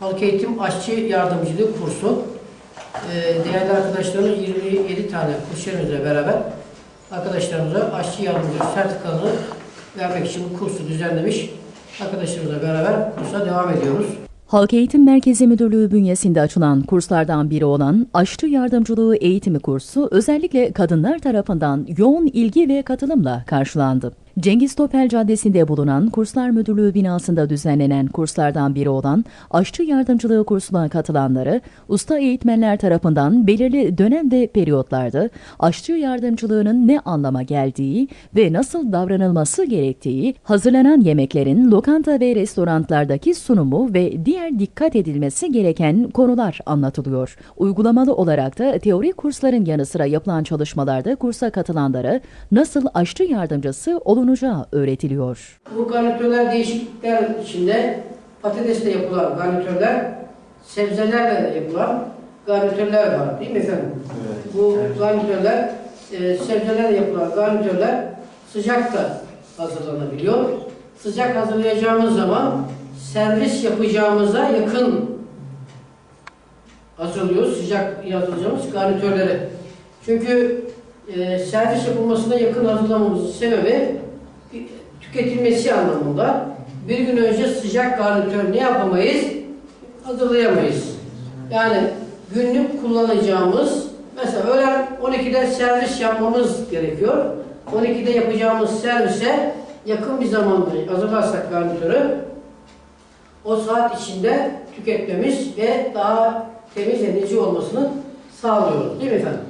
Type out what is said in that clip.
Halk Eğitim Aşçı Yardımcılığı kursu. Ee, değerli arkadaşlarımız 27 tane kursiyerimizle beraber arkadaşlarımıza aşçı yardımcılığı sertifikalarını vermek için bu kursu düzenlemiş. Arkadaşlarımızla beraber kursa devam ediyoruz. Halk Eğitim Merkezi Müdürlüğü bünyesinde açılan kurslardan biri olan Aşçı Yardımcılığı Eğitimi kursu özellikle kadınlar tarafından yoğun ilgi ve katılımla karşılandı. Cengiz Topel Caddesi'nde bulunan Kurslar Müdürlüğü binasında düzenlenen kurslardan biri olan Aşçı Yardımcılığı kursuna katılanları usta eğitmenler tarafından belirli dönem ve periyotlarda aşçı yardımcılığının ne anlama geldiği ve nasıl davranılması gerektiği, hazırlanan yemeklerin lokanta ve restoranlardaki sunumu ve diğer dikkat edilmesi gereken konular anlatılıyor. Uygulamalı olarak da teori kursların yanı sıra yapılan çalışmalarda kursa katılanlara nasıl aşçı yardımcısı olunacağı öğretiliyor. Bu garnitörler değişiklikler içinde patatesle yapılan garnitörler, sebzelerle yapılan garnitörler var değil mi efendim? Bu garnitörler, e, sebzelerle yapılan garnitörler sıcakta hazırlanabiliyor. Sıcak hazırlayacağımız zaman servis yapacağımıza yakın hazırlıyoruz sıcak hazırlayacağımız garnitörleri. Çünkü e, servis yapılmasına yakın hazırlamamızın sebebi tüketilmesi anlamında bir gün önce sıcak garnitör ne yapamayız? Hazırlayamayız. Yani günlük kullanacağımız mesela öğlen 12'de servis yapmamız gerekiyor. 12'de yapacağımız servise yakın bir zamanda hazırlarsak garnitörü o saat içinde tüketmemiz ve daha temiz ve neci olmasını sağlıyoruz. Değil mi efendim?